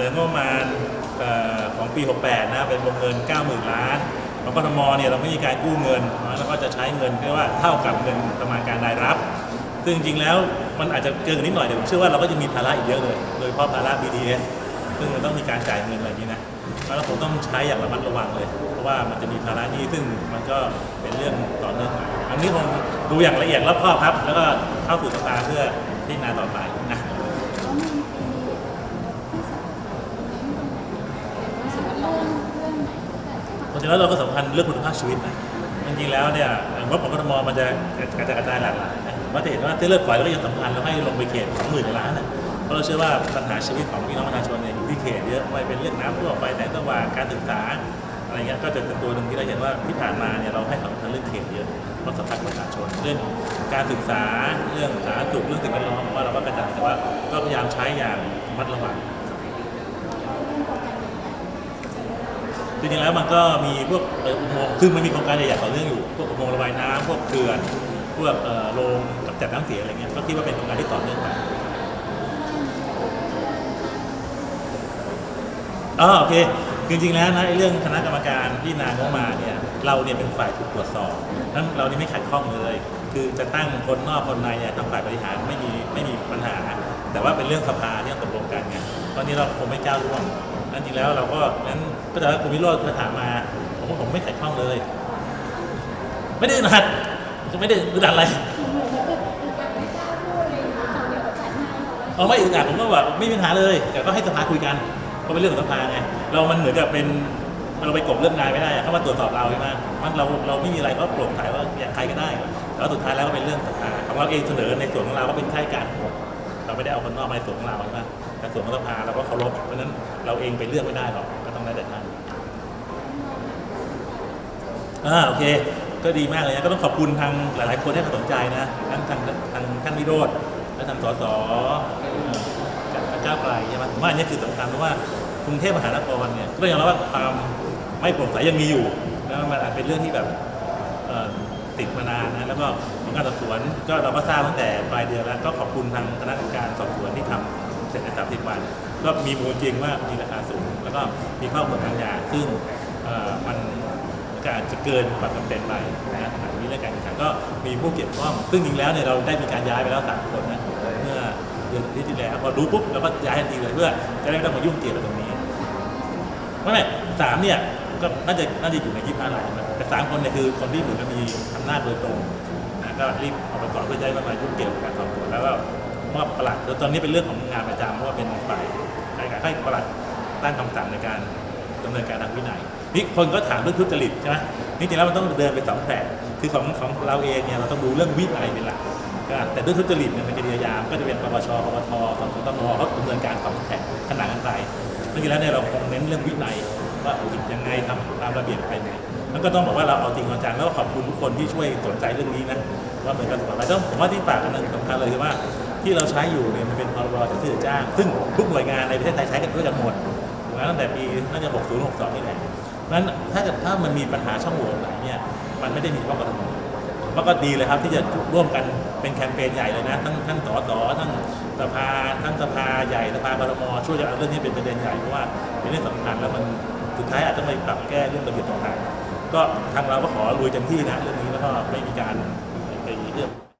นองบประมาณออของปี 68 นะเป็นวงเงิน 90,000 ล้านของกทมเนี่ยเราไม่มีการกู้เงินแล้วก็จะใช้เงินเรียกว่าเท่ากับเงินประมาณการรายรับ ซึ่งจริงๆแล้วมันอาจจะเกินนิดหน่อยแต่ผมเชื่อว่าเราก็ยังมีภาระอีกเยอะเลย โดยเฉพาะภาระ BTS ซึ่งมันต้องมีการจ่ายเงินอะไรนี้นะแล้วผมต้องใช้อย่างระมัดระวังเลย เพราะว่ามันจะมีภาระนี้ซึ่งมันก็เป็นเรื่องต่อเนื่องอันนี้คงดูอย่างละเอียดรอบคอบครับ แล้วก็เข้าสู่สภาเพื่อพิจารณาต่อไปนะ แบบจะเพราะฉะนั้นเราก็สำคัญเรื่องคุณภาพชีวิตนะจริงๆแล้วเนี่ยงบของกทมมันจะกระจายกระจายหลากหลายนะว่าจะเห็นว่าเส้นเลือดฝอยก็ยังสำคัญเราให้ลงไปเขตสองหมื่นล้านนะเพราะเราเชื่อว่าปัญหาชีวิตของพี่น้องประชาชนเนี่ยอยู่ที่เขตเยอะไม่เป็นเรื่องน้ำท่วมไฟแสงว่าการศึกษาอะไรเงี้ยก็จะเป็นตัวหนึ่งที่เราเห็นว่าที่ผ่านมาเนี่ยเราให้ความสำคัญเรื่องเขตเยอะเพราะสำคัญประชาชนเรื่องการศึกษาเรื่องสาธารณสุขเรื่องสิ่งแวดล้อมว่าเราก็กระจายแต่ว่าก็พยายามใช้อย่างมัดระวัง จริงๆแล้วมันก็มีพวกอุโมงค์ซึ่งมันมีโครงการใหญ่ๆต่อเนื่องอยู่ พวกอุโมงค์ระบายน้ำพวกเขื่อน พวกเอ่อโรงกำจัดน้ำเสียอะไรเงี้ย ก็คิดว่าเป็นโครงการที่ต่อเนื่องไปอ๋อโอเค จริงๆแล้วนะเรื่องคณะกรรมการที่นางบมาเนี่ย เราเนี่ยเป็นฝ่ายถูกตรวจสอบทั้งเรานี่ไม่ขัดข้องเลย คือจะตั้งคนนอกคนในเนี่ยทางฝ่ายบริหารไม่มีไม่มีปัญหา แต่ว่าเป็นเรื่องสภาที่ต้องตกลงกันไงตอนนี้เราคงไม่ก้าวล่วง นั่นจริงแล้วเราก็นั้นก็แต่ว่าคุณวิโรจน์ก็ถามมาผมว่าผมไม่ขัดข้องเลย ไม่ได้อึดอัดไม่ได้อึดอัดอะไรเอนกับอึดอึดอัดไม่กล้าพูดเลยฝั่งเดียวกับจัดงานเราเลยเอาไม่อึดอัดผมก็แบบไม่มีปัญหาเลย แต่ก็ให้สภาคุยกันเพราะเป็นเรื่องของสภาไงเรามันเหมือนกับเป็นเราไปกบเรื่องงานไม่ได้อะเขามาตรวจสอบเราใช่ไหมมันเราเราไม่มีอะไรก็โปร่งใสว่าอยางใครก็ได้แต่ว่าสุดท้ายแล้วก็เป็นเรื่องสภาของเราเองเสนอในส่วนของเราก็เป็นข้าราชการทั้งหมดเรา ไม่ได้เอาคนนอกมาในส่วนของเราใช่ไหมแต่ส่วนของสภาเราก็เคารพเพราะฉะนั้นเราเองไปเลือกไม่ได้หรอกก็ต้องได้แต่ท่านอ่าโอเค ก็ดีมากเลยนะก็ต้องขอบคุณทางหลาย ๆ คนที่สนใจนะทั้งทางทางท่านวิโรธและทางสสอ่อจากพระเจ้าไกลใช่ไหมผมว่าอันนี้คือสำคัญเพราะว่ากรุงเทพมหานครเนี่ยก็ยังรับว่าความไม่โปร่งใสยังมีอยู่แล้วมันอาจเป็นเรื่องที่แบบ ติดมานานนะแล้วก็ของการสอบสวนก็เราก็ทราบตั้งแต่ปลายเดือนแล้วก็ขอบคุณทางคณะกรรมการสอบสวนที่ทำเสร็จในสามสิบวันก็มีมูลจริงว่ามีราคาสูง แล้วก็มีข้อมูลบางอย่างซึ่งมันก็อาจจะเกินความจำเป็นไปนะขณะนี้เรื่องการแข่งขันก็มีผู้เกี่ยวข้องซึ่งจริงแล้วเนี่ยเราได้มีการย้ายไปแล้วสามคนนะเมื่อเดือนทิตย์ที่แล้วพอรู้ปุ๊บเราก็ย้ายทันทีเลยเพื่อจะได้ไม่ต้องมายุ่งเกี่ยวกับตรงนี้ไม่ไม่ สามเนี่ยก็น่าจะน่าจะอยู่ในยี่ห้าลายนะแต่สามคนเนี่ยคือคนที่เหมือนกับมีอำนาจโดยตรงนะก็รีบเอาไปก่อนเพื่อจะได้มายุ่งเกี่ยวกับการสอบสวนแล้วก็มอบประหลัดแล้วตอนนี้เป็นเรื่องของงานประจำเพราะว่าเป็นฝ่ายในการให้ประหลัดตั้งคำสั่งในการดำเนินการทางวินัยนี่คนก็ถามเรื่องทุจริตใช่ไหมนี่จริงแล้วมันต้องเดินไปสองแผลคือของของเราเองเนี่ยเราต้องดูเรื่องวินัยเป็นหลักก็แต่เรื่องทุจริตเนี่ยเป็นคดีอาญาก็จะเป็นปปชปปทสองตมเขาดำเนินการสองแผลขนานกันไปจริงๆแล้วเนี่ยเราคงเน้นเรื่องวินัย ว่าผิดยังไงทำตามระเบียบไปไงมันก็ต้องบอกว่าเราเอาจริงเอาจังแล้วก็ขอบคุณทุกคนที่ช่วยสนใจเรื่องนี้นะว่าเหมือนกันสมอะไรต้องผมว่าที่ฝากกันหนึ่งสำคัญเลยคือว่าที่เราใช้อยู่เนี่ยมันเป็นพรบจัดซื้อจ้าง ซึ่งทุกหน่วยงานในประเทศไทยใช้กันด้วยกันหมดมตั้งแต่ปีน่าจะ 60 62 นี่แหละนั้นถ้าเกิดถ้ามันมีปัญหาช่องโหว่ไหนเนี่ยมันไม่ได้มีเฉพาะกทมมันก็ดีเลยครับที่จะร่วมกันเป็นแคมเปญใหญ่เลยนะ ทั้งทั้งสสทั้งสภาทั้งสภาใหญ่สภากทมช่วยจะเอาเรื่องนี้เป็นประเด็นใหญ่เพราะว่าเป็นเรื่องสำคัญแล้วมัน สุดท้ายอาจจะไปปรับแก้เรื่องระเบียบต่างๆก็ทางเราก็ขอลุยเต็มที่นะเรื่องนี้แล้วก็ไม่มีการไปเรื่อง